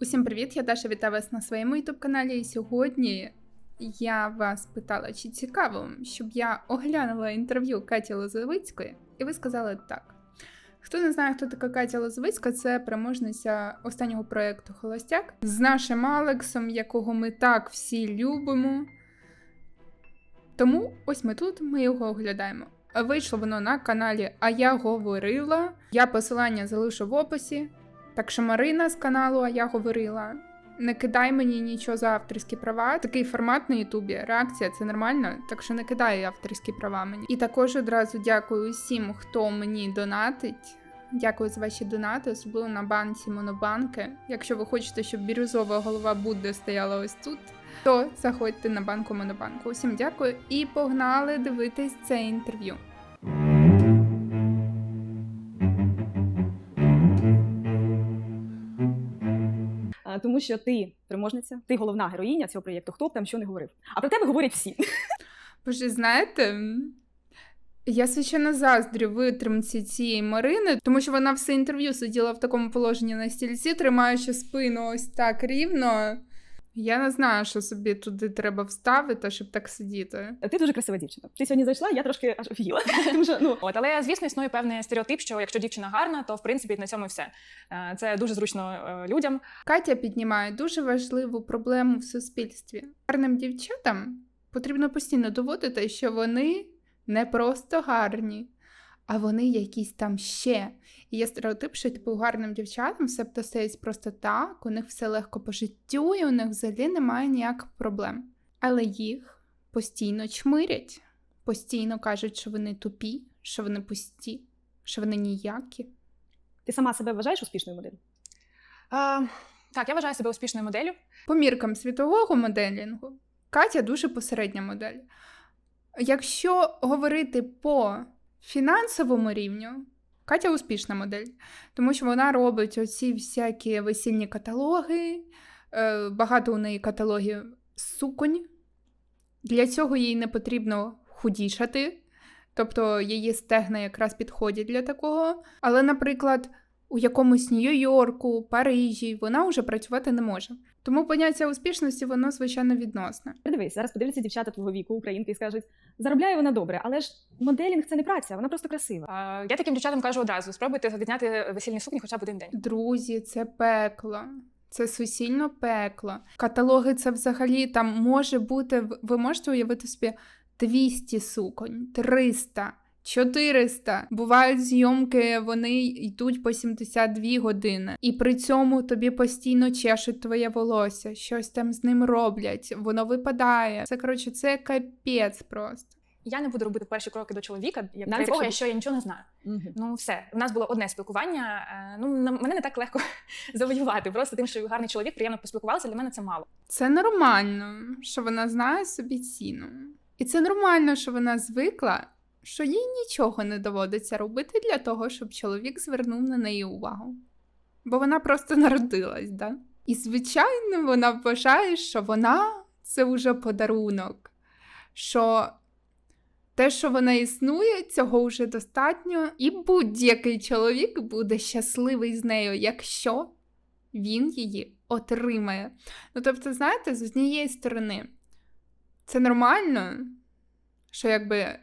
Усім привіт! Я Даша вітаю вас на своєму youtube каналі. І сьогодні я вас питала, чи цікаво, щоб я оглянула інтерв'ю Каті Лозовицької, і ви сказали так. Хто не знає, хто така Катя Лозовицька, це переможниця останнього проєкту Холостяк з нашим Алексом, якого ми так всі любимо. Тому ось ми тут, ми його оглядаємо. Вийшло воно на каналі А я говорила. Я посилання залишу в описі. Так що Марина з каналу, а я говорила. Не кидай мені нічого за авторські права. Такий формат на Ютубі. Реакція це нормально, так що не кидай авторські права мені. І також одразу дякую усім, хто мені донатить. Дякую за ваші донати, особливо на банці Монобанки. Якщо ви хочете, щоб бірюзова голова Будди стояла ось тут, то заходьте на банку Монобанку. Усім дякую і погнали дивитись це інтерв'ю. Тому що ти переможниця, ти головна героїня цього проєкту. Хто б там що не говорив? А про тебе говорять всі. Боже, знаєте, я звичайно заздрю витримці цієї Марини, тому що вона все інтерв'ю сиділа в такому положенні на стільці, тримаючи спину ось так рівно. Я не знаю, що собі туди треба вставити, щоб так сидіти. Ти дуже красива дівчина. Ти сьогодні зайшла, я трошки аж офігіла. Ну, От, але звісно, існує певний стереотип, що якщо дівчина гарна, то в принципі на цьому все. Е, Це дуже зручно е, людям. Катя піднімає дуже важливу проблему в суспільстві. Гарним дівчатам потрібно постійно доводити, що вони не просто гарні, а вони якісь там ще. І є стереотип, що типу гарним дівчатам все стається просто так, у них все легко по життю, і у них взагалі немає ніяких проблем. Але їх постійно чмирять, постійно кажуть, що вони тупі, що вони пусті, що вони ніякі. ти сама себе вважаєш успішною моделлю? Е, Так, я вважаю себе успішною моделлю. По міркам світового моделінгу, Катя дуже посередня модель. Якщо говорити по фінансовому рівню, Катя успішна модель, тому що вона робить оці всякі весільні каталоги, е, багато у неї каталогів суконь. Для цього їй не потрібно худішати, тобто її стегна якраз підходять для такого. Але, наприклад, у якомусь Нью-Йорку, Парижі вона вже працювати не може. Тому поняття успішності воно звичайно відносне. Дивись, зараз подивляться дівчата твого віку, українки, і скажуть: заробляє вона добре, але ж моделінг це не праця, вона просто красива. Е, Я таким дівчатам кажу одразу: спробуйте відняти весільні сукні хоча б один день. Друзі, це пекло. Це суцільно пекло. Каталоги це взагалі там може бути. в- Ви можете уявити собі 200 суконь, 300, 400. Бувають зйомки, вони йдуть по 72 години. І при цьому тобі постійно чешуть твоє волосся, щось там з ним роблять, воно випадає. Це коротше, це капець просто. Я не буду робити перші кроки до чоловіка, як Навіть про якого я якщо- я нічого не знаю. Ну все, у нас було одне спілкування. е, Ну на- мене не так легко завоювати. Просто тим, що гарний чоловік приємно поспілкувалися. Для мене це мало. Це нормально, що вона знає собі ціну. І це нормально, що вона звикла, що їй нічого не доводиться робити для того, щоб чоловік звернув на неї увагу. Бо вона просто народилась, да? І, звичайно, вона вважає, що вона це вже подарунок, що те, що вона існує, цього вже достатньо, і будь-який чоловік буде щасливий з нею, якщо він її отримає. Ну, тобто, знаєте, з однієї сторони, це нормально, що якби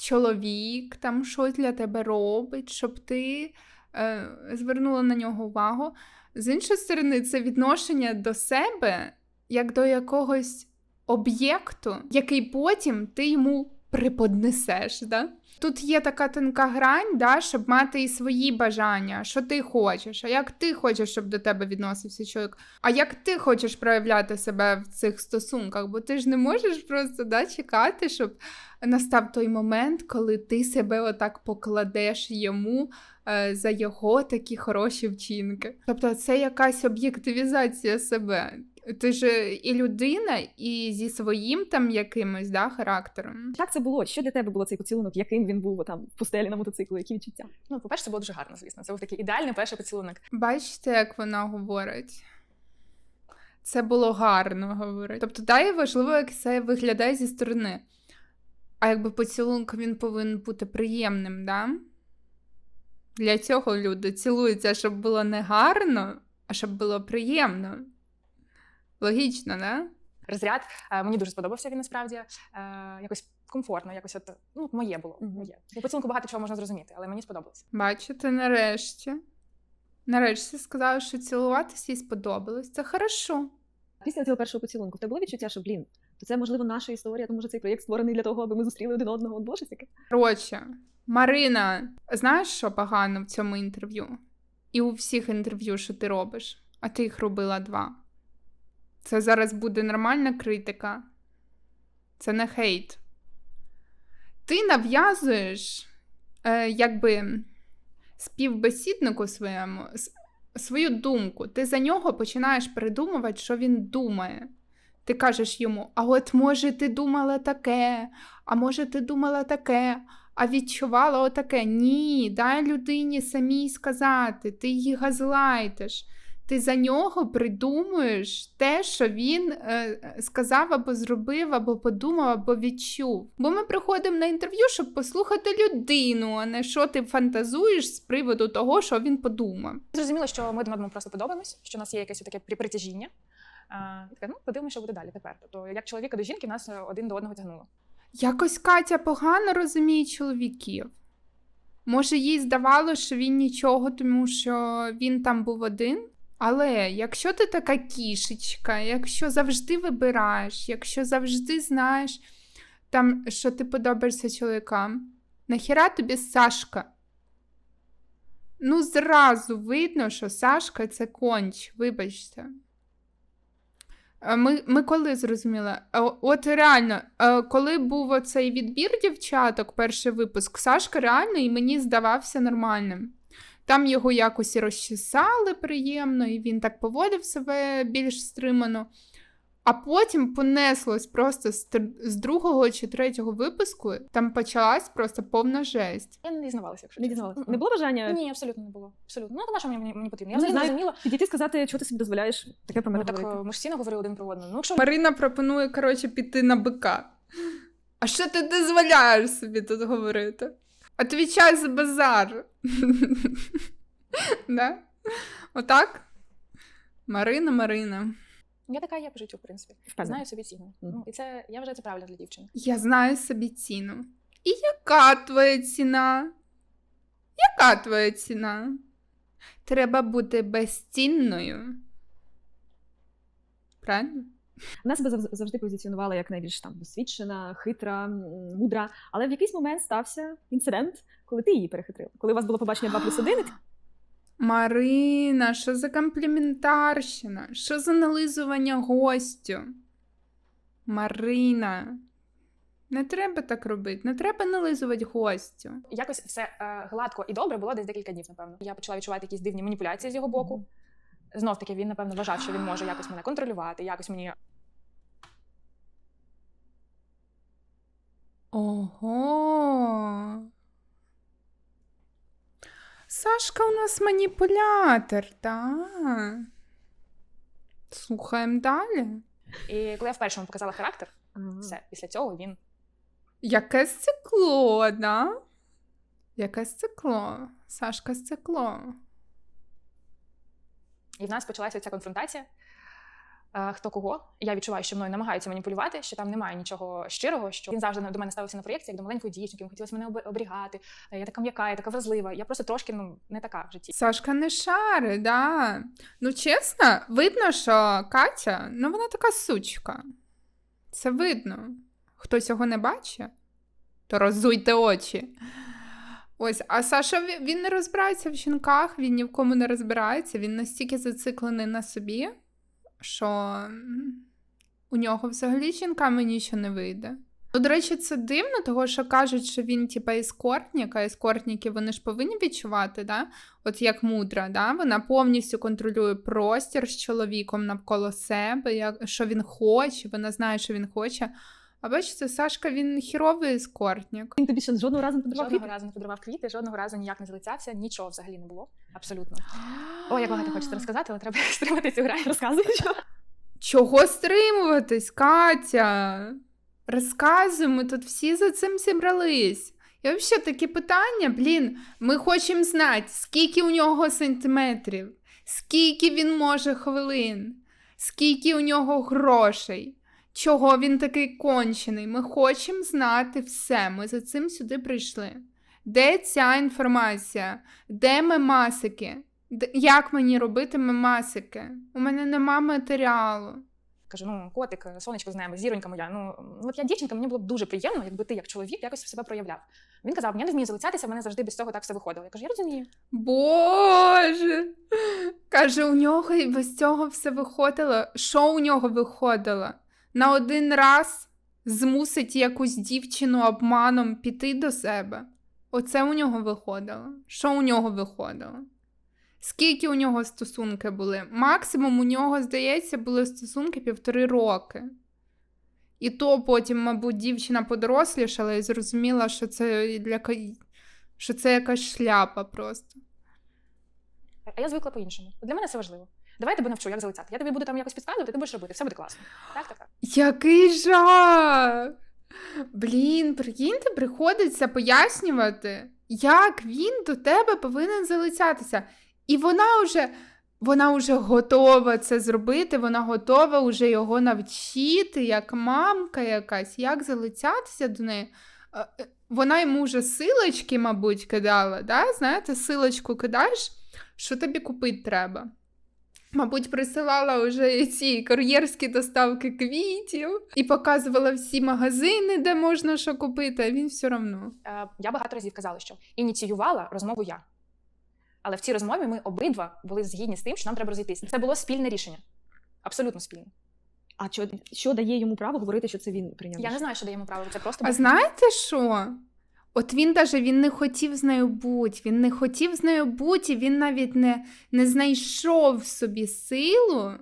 чоловік там щось для тебе робить, щоб ти е, звернула на нього увагу. З іншої сторони, це відношення до себе як до якогось об'єкту, який потім ти йому приподнесеш. Да? Тут є така тонка грань, да, щоб мати і свої бажання, що ти хочеш, а як ти хочеш, щоб до тебе відносився чоловік, а як ти хочеш проявляти себе в цих стосунках, бо ти ж не можеш просто да, чекати, щоб настав той момент, коли ти себе отак покладеш йому е, за його такі хороші вчинки. Тобто це якась об'єктивізація себе. Ти ж і людина, і зі своїм там якимось да, характером. Як це було? Що для тебе було цей поцілунок? Яким він був там в пустелі на мотоциклу? Які відчуття? Ну, по-перше, це було дуже гарно, звісно. Це був такий ідеальний перший поцілунок. Бачите, як вона говорить? Це було гарно говорить. Тобто, далі важливо, як це виглядає зі сторони. А якби поцілунок він повинен бути приємним, да? Для цього люди цілуються, щоб було не гарно, а щоб було приємно. Логічно, да? розряд. Е, Мені дуже сподобався він насправді. Е, Якось комфортно, якось от, ну, моє було. Моє. По поцілунку багато чого можна зрозуміти, але мені сподобалося. Бачите, нарешті. Нарешті сказала, що цілуватися їй сподобалось. Це хорошо. Після цього першого поцілунку в тебе було відчуття, що блін, то це можливо наша історія, тому що цей проєкт створений для того, аби ми зустріли один одного. Щось таке? Коротше, Марина, знаєш, що погано в цьому інтерв'ю? І у всіх інтерв'ю, що ти робиш, а ти їх робила два. Це зараз буде нормальна критика. Це не хейт. Ти нав'язуєш, е, якби співбесіднику своєму свою думку. Ти за нього починаєш придумувати, що він думає. Ти кажеш йому: а от може ти думала таке, а може ти думала таке, а відчувала отаке. Ні, дай людині самій сказати, ти її газлайтиш. Ти за нього придумуєш те, що він е, сказав або зробив, або подумав, або відчув. Бо ми приходимо на інтерв'ю, щоб послухати людину, а не що ти фантазуєш з приводу того, що він подумав. Зрозуміло, що ми один одному просто подобаємось, що у нас є якесь таке при- притяжіння. А, таке, ну, подивимося, що буде далі тепер. Тобто, як чоловіка до жінки, нас е, один до одного тягнуло. Якось Катя погано розуміє чоловіків. Може, їй здавалося, що він нічого, тому що він там був один. Але якщо ти така кішечка, якщо завжди вибираєш, якщо завжди знаєш, там, що ти подобаєшся чоловікам, нахіра тобі Сашка? Ну, зразу видно, що Сашка це конч, вибачте. Е, Ми, ми коли зрозуміли? Е, От реально, е, коли був оцей відбір дівчаток, перший випуск, Сашка реально і мені здавався нормальним. Там його якось і розчесали приємно, і він так поводив себе більш стримано. А потім понеслось просто з, другого чи третього випуску, там почалась просто повна жесть. Я не дізнавалася, якщо Не. Мгм. Не було бажання Ні, абсолютно не було. Абсолютно. Ну, то на що мені, мені потрібно? Я Ну, не знаю. розуміла. підійти сказати, що ти собі дозволяєш таке про мене Ну, так ми ж всі наговорили один про одного. Ну, якщо Марина пропонує, коротше, піти на бика. А що ти дозволяєш собі тут говорити? Отвічай за базар. да? Отак? Марина, Марина. я така є по життю, в принципі. Впевнена. Знаю собі ціну. Ну, і це я вважаю це правильно для дівчини. Я знаю собі ціну. І яка твоя ціна? Яка твоя ціна? Треба бути безцінною. Правильно? Вона себе завжди позиціонувала як найбільш там досвідчена, хитра, мудра. Але в якийсь момент стався інцидент, коли ти її перехитрив. Коли у вас було побачення 2 плюс 1, Марина, що за компліментарщина? Що за нализування гостю? Марина. Не треба так робити, не треба нализувати гостю. Якось все е, гладко і добре було десь декілька днів, напевно. Я почала відчувати якісь дивні маніпуляції з його боку. Знов таки він, напевно, вважав, що він може якось мене контролювати, якось мені Ого. Сашка у нас маніпулятор, так. Слухаємо далі. І коли я вперше йому показала характер, все, після цього він Яке стекло, да? Яке стекло? Сашка стекло. І в нас почалася ця конфронтація. Е, Хто кого? Я відчуваю, що мною намагаються маніпулювати, що там немає нічого щирого, що він завжди до мене ставився на проєкції, як до маленької дівчинки, йому хотілося мене об- оберігати. Е, Я така м'яка, я така вразлива. Я просто трошки ну, не така в житті. Сашка не шари, да. Ну, чесно, видно, що Катя, ну вона така сучка. Це видно. Хто цього не бачить, то розуйте очі. Ось, а Саша він не розбирається в жінках, він ні в кому не розбирається, він настільки зациклений на собі, що у нього взагалі з жінками нічого не вийде. Ну, до речі, це дивно, того що кажуть, що він, типа, ескортник, а ескортники вони ж повинні відчувати, да? от як мудра, да? вона повністю контролює простір з чоловіком навколо себе, як, що він хоче, вона знає, що він хоче. А бачите, Сашка він хіровий ескортник. він тобі ще жодного разу не подарував Жодного разу не подарував квіти, жодного разу ніяк не залицявся, нічого взагалі не було. Абсолютно. О, як багато хочеться розказати, але треба стримати цю грань. Розказуй, що. Чого стримуватись, Катя? Розказуй, ми тут всі за цим зібрались. І взагалі такі питання, блін, ми хочемо знати, скільки у нього сантиметрів, скільки він може хвилин, скільки у нього грошей, чого він такий кончений. Ми хочемо знати все. Ми за цим сюди прийшли. Де ця інформація? Де мемасики? Як мені робити мемасики? У мене нема матеріалу. Кажу, ну, котик, сонечко з неба, зіронька моя. Ну, от я дівчинка, мені було б дуже приємно, якби ти як чоловік якось себе проявляв. Він казав, я не вмію залицятися, в мене завжди без цього так все виходило. Я кажу, я розумію. Боже. Каже, у нього і без цього все виходило. Що у нього виходило? На один раз змусить якусь дівчину обманом піти до себе. Оце у нього виходило. Що у нього виходило? Скільки у нього стосунки були? Максимум у нього, здається, були стосунки півтори роки. І то потім, мабуть, дівчина подорослішала і зрозуміла, що це для що це якась шляпа просто. А я звикла по-іншому. Для мене це важливо. Давай я тебе навчу, як залицяти. Я тобі буду там якось підказувати, ти будеш робити, все буде класно. Так, так, так. Який жах! Блін, прикиньте, приходиться пояснювати, як він до тебе повинен залицятися. І вона вже, вона вже готова це зробити, вона готова вже його навчити, як мамка якась, як залицятися до неї. Е, е, Вона йому вже силочки, мабуть, кидала. Да? Знаєте, силочку кидаєш, що тобі купити треба. Мабуть, присилала вже ці кур'єрські доставки квітів і показувала всі магазини, де можна що купити, а він все одно. Е, я багато разів казала, що ініціювала розмову я. Але в цій розмові ми обидва були згідні з тим, що нам треба розійтися. Це було спільне рішення. Абсолютно спільне. А що, що дає йому право говорити, що це він прийняв? Я не знаю, що дає йому право. Це просто А знаєте що? От він даже він не хотів з нею бути, він не хотів з нею бути, він навіть не, не знайшов в собі силу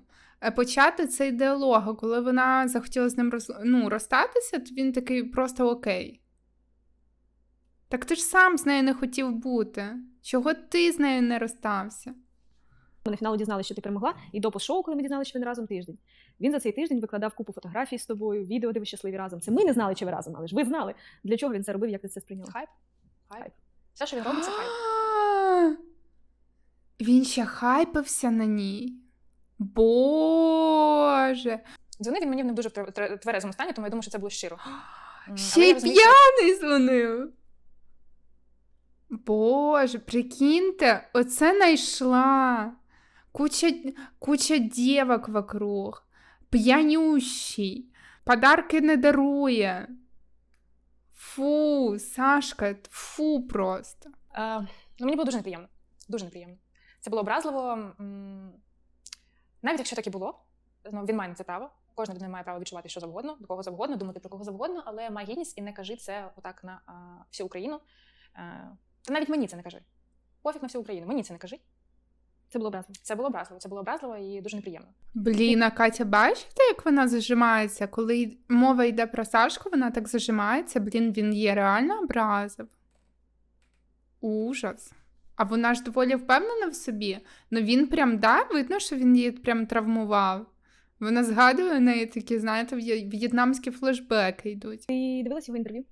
е, почати цей діалог. Коли вона захотіла з ним роз, ну, розстатися, то він такий просто окей. Так ти ж сам з нею не хотів бути. Чого ти з нею не розстався? Ми на фіналу дізналися, що ти перемогла, і до шоу, коли ми дізналися, що він разом тиждень. Він за цей тиждень викладав купу фотографій з тобою, відео, де ви щасливі разом. Це ми не знали, чи ви разом, але ж ви знали, для чого він це робив, як ти це сприйняла. хайп. Хайп. Все, що він робить, це хайп. Він ще хайпився на ній. Боже. Дзвонив він мені в не дуже тверезому стані, тому я думаю, що це було щиро. Ще й п'яний дзвонив. Боже, прикиньте, оце найшла. Куча, куча дівок вокруг. П'янющий. Подарки не дарує. Фу, Сашка, фу просто. Е, ну, мені було дуже неприємно. Дуже неприємно. Це було образливо. Навіть якщо так і було, ну, він має на це право. Кожна людина має право відчувати що завгодно, до кого завгодно, думати про кого завгодно, але має гідність і не кажи це отак на а, всю Україну. Е, Та навіть мені це не кажи. Пофіг на всю Україну, мені це не кажи. Це було образливо. Це було образливо, це було образливо і дуже неприємно. Блін, а Катя, бачите, як вона зажимається? Коли мова йде про Сашку, вона так зажимається. Блін, він її реально образив. Ужас. А вона ж доволі впевнена в собі. Ну він прям да, видно, що він її прям травмував. Вона згадує неї такі, знаєте, в'єтнамські флешбеки йдуть. Ти дивилася його інтерв'ю?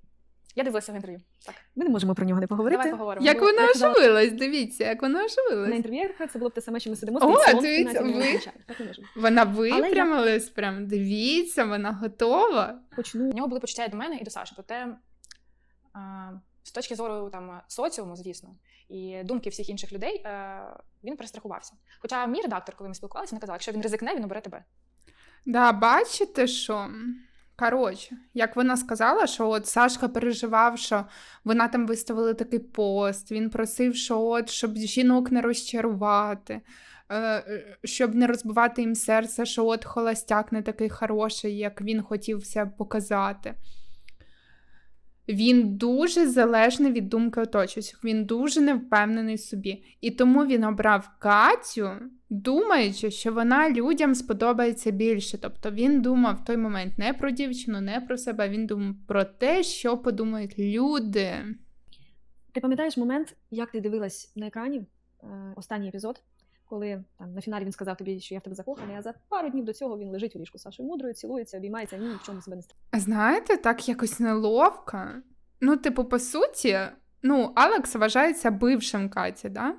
Я дивилася в інтерв'ю. Так, Ми не можемо про нього не поговорити. давай поговоримо. Як бо вона я казала- оживилась, дивіться, як вона На оживилась. інтерв'ю це було б те саме, що ми сидимо О, стоїть дивіться, кімнаті, ми ви- розмовляємо. Так не можемо. Вона я- випрямилась прям. Дивіться, вона готова. Почну У нього були почуття і до мене і до Саші. Проте а, з точки зору там соціуму, звісно, і думки всіх інших людей, е, він перестрахувався. Хоча мій редактор, коли ми спілкувалися, він казав, якщо він ризикне, він обере тебе. Да, бачите, що. Коротше, як вона сказала, що от Сашка переживав, що вона там виставила такий пост, він просив, що от, щоб жінок не розчарувати, е, щоб не розбивати їм серце, що от холостяк не такий хороший, як він хотівся показати. Він дуже залежний від думки оточуючих, він дуже невпевнений в собі. І тому він обрав Катю, думаючи, що вона людям сподобається більше. Тобто він думав в той момент не про дівчину, не про себе, він думав про те, що подумають люди. Ти пам'ятаєш момент, як ти дивилась на екрані е, останній епізод, коли там на фіналі він сказав тобі, що я в тебе закоханий, а за пару днів до цього він лежить у ліжку Сашою мудрою, цілується, обіймається, ні в чому себе не стає. Знаєте, так якось неловко. Ну, типу, по суті, ну, Алекс вважається бившим Каті, да?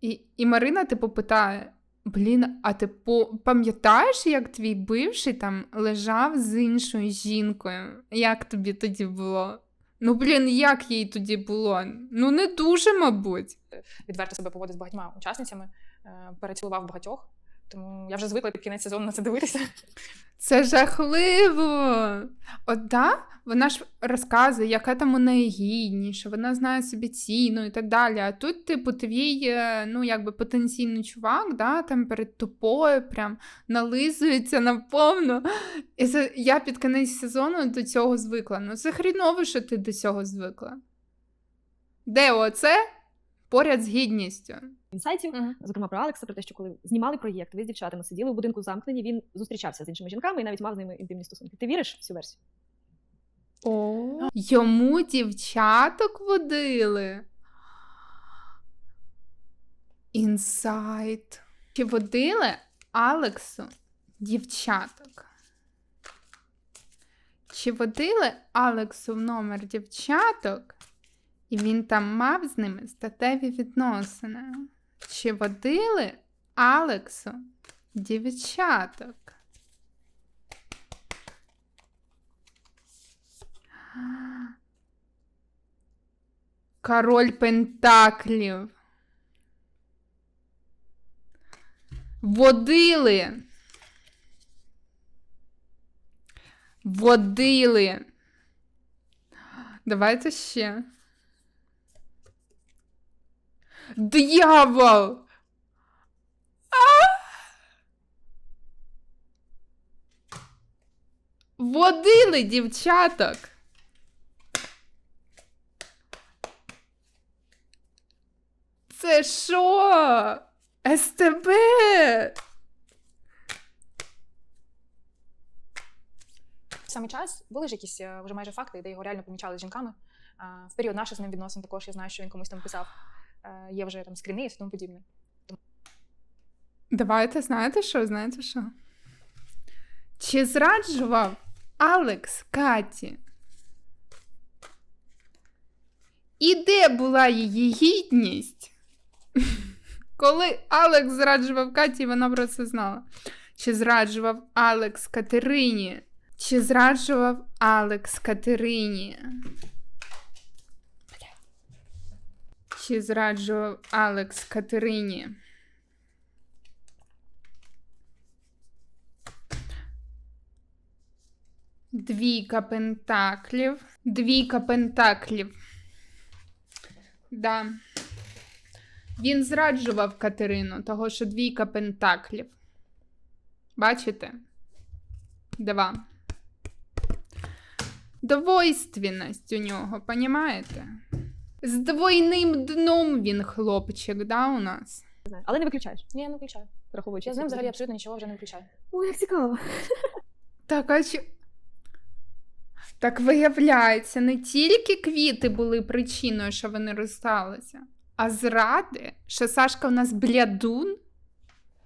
І, і Марина, типу, питає: Блін, а ти пам'ятаєш, як твій бивший там лежав з іншою жінкою? Як тобі тоді було? Ну, блін, як їй тоді було? Ну, не дуже, мабуть. Відверто себе поводив з багатьма учасницями, е, перецілував багатьох. Тому я вже звикла під кінець сезону на це дивитися. Це жахливо. От да, вона ж розказує, яка там у неї гідність, що вона знає собі ціну і так далі. А тут, типу, твій, е, ну, якби потенційний чувак, да, там перед тобою прям нализується наповну. І це, я під кінець сезону до цього звикла. Ну, це хріново, що ти до цього звикла. Де оце? Поряд з гідністю. Інсайтів, зокрема про Алекса, про те, що коли знімали проєкт, ви з дівчатами сиділи у будинку замкнені, він зустрічався з іншими жінками і навіть мав з ними інтимні стосунки. Ти віриш в цю версію? О, йому дівчаток водили. Інсайт. Чи водили Алексу дівчаток? Чи водили Алексу в номер дівчаток, і він там мав з ними статеві відносини? Чи водили Алексу дівчаток? Король Пентаклів. Водили. Водили. Давайте ще. Диявол! А! Водили дівчаток. Це що? СТБ? В самий час були ж якісь е, вже майже факти, де його реально помічали з жінками. В період наших з ним відносин також я знаю, що він комусь там писав. Є вже там скріни і тому подібне. Давайте, знаєте що? Знаєте що? Чи зраджував Алекс Каті? І де була її гідність? Коли Алекс зраджував Каті, вона про це знала. Чи зраджував Алекс Катерині? Чи зраджував Алекс Катерині? Чи зраджував Алекс Катерині? Двійка пентаклів. Двійка пентаклів. Да. Він зраджував Катерину, того що двійка пентаклів. Бачите? Два. Двойственність у нього, понімаєте? З двойним дном він хлопчик, да, у нас? Не знаю. Але не виключаєш, Ні, я не включаю. враховуючи. Я з ним взагалі абсолютно нічого вже не включаю. О, як цікаво. Так, а чи... Так виявляється, не тільки квіти були причиною, що вони розсталися, а зради, що Сашка у нас блядун.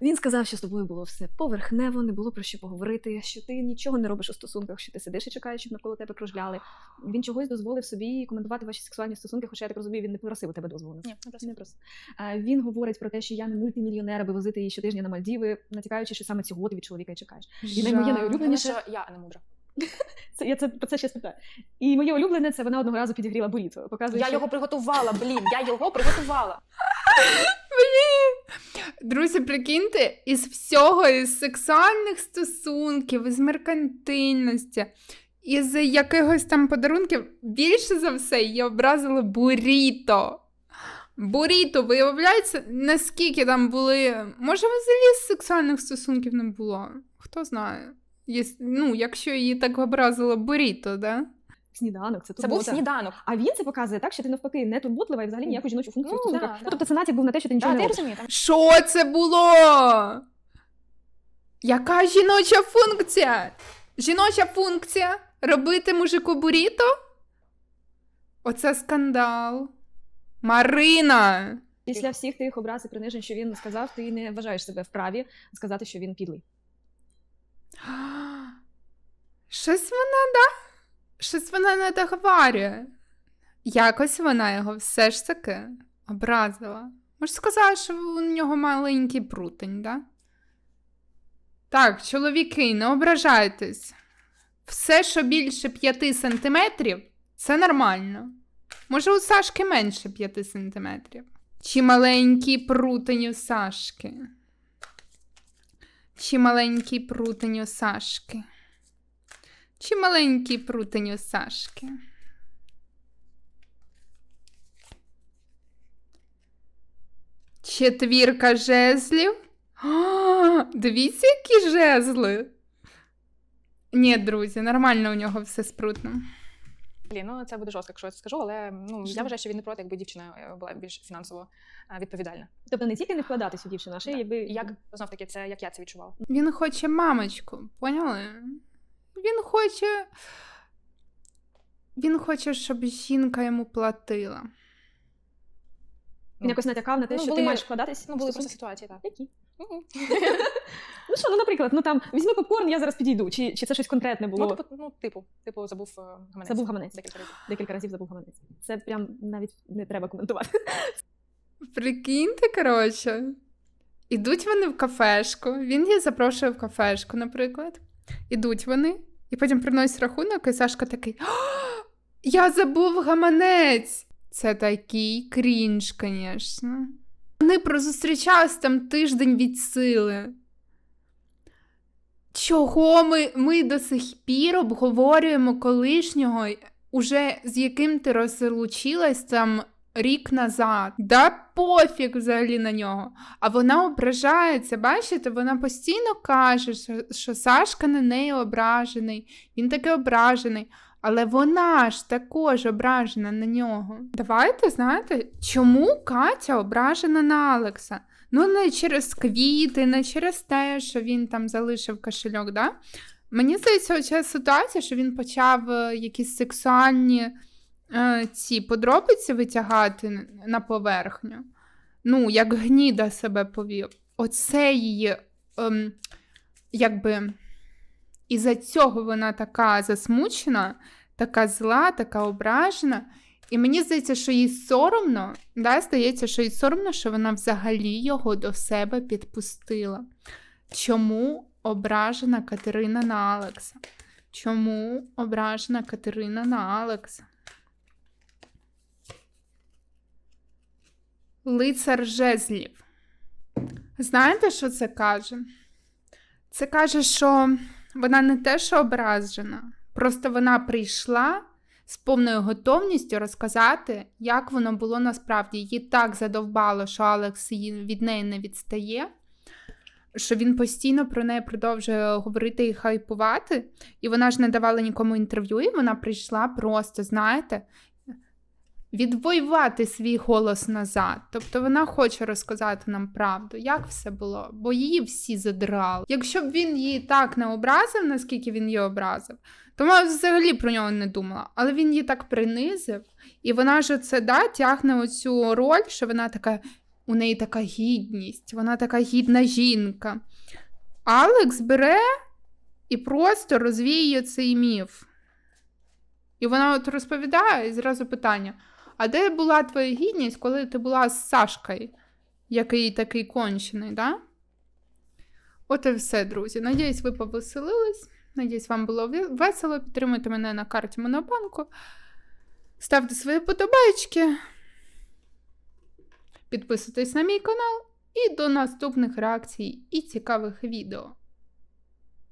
Він сказав, що з тобою було все поверхнево, не було про що поговорити, що ти нічого не робиш у стосунках, що ти сидиш і чекаєш, щоб навколо тебе кружляли. Він чогось дозволив собі коментувати ваші сексуальні стосунки, хоча я так розумію, він не просив у тебе дозволу. Ні, не просто. Не просив. А, Він говорить про те, що я не мультимільйонер, аби возити її щотижня на Мальдіви, натякаючи, що саме цього ти від чоловіка і чекаєш. І наймоє Жах. найулюбленіше- що я не мудра. Це я це про це ще спитаю. І моє улюблене це вона одного разу підігріла буріто. Показує, Я що... його приготувала, блін, я його приготувала. Друзі, прикиньте, із всього, із сексуальних стосунків, із меркантильності, із якихось там подарунків, більше за все її образили буріто. Буріто, виявляється, наскільки там були. Може, взагалі сексуальних стосунків не було? Хто знає? Єс- Ну, якщо її так образило буріто, да? Сніданок, це Це був сніданок. А він це показує так, що ти навпаки не турботлива і взагалі ніяку жіночу функцію Ну, в стосунках. да, Ну, да. Тобто це натяк був на те, що ти нічого Так, не ти робиш. розумієш. Що це було? Яка жіноча функція? Жіноча функція робити мужику буріто? Оце скандал. Марина. Після всіх тих образ і принижень, що він сказав, ти не вважаєш себе вправі сказати, що він підлий. Щось вона, да? Щось вона не договарює. Якось вона його все ж таки образила. Можеш сказати, що у нього маленький прутень, да? Так, чоловіки, не ображайтесь. Все, що більше 5 сантиметрів, це нормально. Може, у Сашки менше 5 сантиметрів. Чи маленький прутень у Сашки? Чи маленький прутень у Сашки? Чи маленький прутень у Сашки? Четвірка жезлів. А, дивіться, які жезли. Ні, друзі, нормально у нього все спрутно. Блін, ну це буде жорстко, якщо я це скажу, але ну я вважаю, що він не проти, якби дівчина е, була більш фінансово е, відповідальна. Тобто не тільки не вкладатись у дівчину, а ще й якби Як знов таки, це як я це відчувала. Він хоче мамочку, поняли? Він хоче. Він хоче, щоб жінка йому платила. він якось натякав на те, Ну, що були- ти маєш вкладатись. Ну, були просто ситуації, так. Які? Ну що, ну наприклад, ну там візьми попкорн, я зараз підійду. Чи, чи це щось конкретне було? Ну, типу, ну, типу, типу, забув е, гаманець. Забув гаманець. Декілька разів. Декілька разів забув гаманець. Це прям навіть не треба коментувати. Прикиньте, коротше. Ідуть вони в кафешку, він її запрошує в кафешку, наприклад. Ідуть вони, і потім приносять рахунок, і Сашка такий: «А, Я забув гаманець! Це такий крінж, звісно. Вони прозустрічались там тиждень від сили. Чого ми, ми до сих пір обговорюємо колишнього, уже з яким ти розлучилась там рік назад. Да пофіг взагалі на нього. А вона ображається, бачите, вона постійно каже, що, що Сашка на неї ображений, він таки ображений. Але вона ж також ображена на нього. Давайте знаєте, чому Катя ображена на Алекса? Ну, не через квіти, не через те, що він там залишив кошельок, да? Мені здається, оця ситуація, що він почав е, якісь сексуальні ці подробиці витягати на поверхню. Ну, як гніда себе повів. Оце її, ем, якби, із-за цього вона така засмучена, така зла, така ображена. І мені здається, що їй соромно, да, здається, що їй соромно, що вона взагалі його до себе підпустила. Чому ображена Катерина на Алекса? Чому ображена Катерина на Алекса? Лицар жезлів. Знаєте, що це каже? Це каже, що вона не те, що ображена, просто вона прийшла з повною готовністю розказати, як воно було насправді. Її так задовбало, що Алекс від неї не відстає, що він постійно про неї продовжує говорити і хайпувати. І вона ж не давала нікому інтерв'ю, і вона прийшла просто, знаєте, відвоювати свій голос назад. Тобто вона хоче розказати нам правду, як все було, бо її всі задрали. Якщо б він її так не образив, наскільки він її образив, то вона взагалі про нього не думала. Але він її так принизив, і вона ж це да, тягне оцю роль, що вона така, у неї така гідність, вона така гідна жінка. Алекс бере і просто розвіює цей міф. І вона от розповідає і зразу питання: а де була твоя гідність, коли ти була з Сашкою, який такий кончений, да? От і все, друзі. Надіюсь, ви повеселились. Надіюсь, вам було весело. Підтримуйте мене на карті Монобанку. Ставте свої подобайки. Підписуйтесь на мій канал і до наступних реакцій і цікавих відео.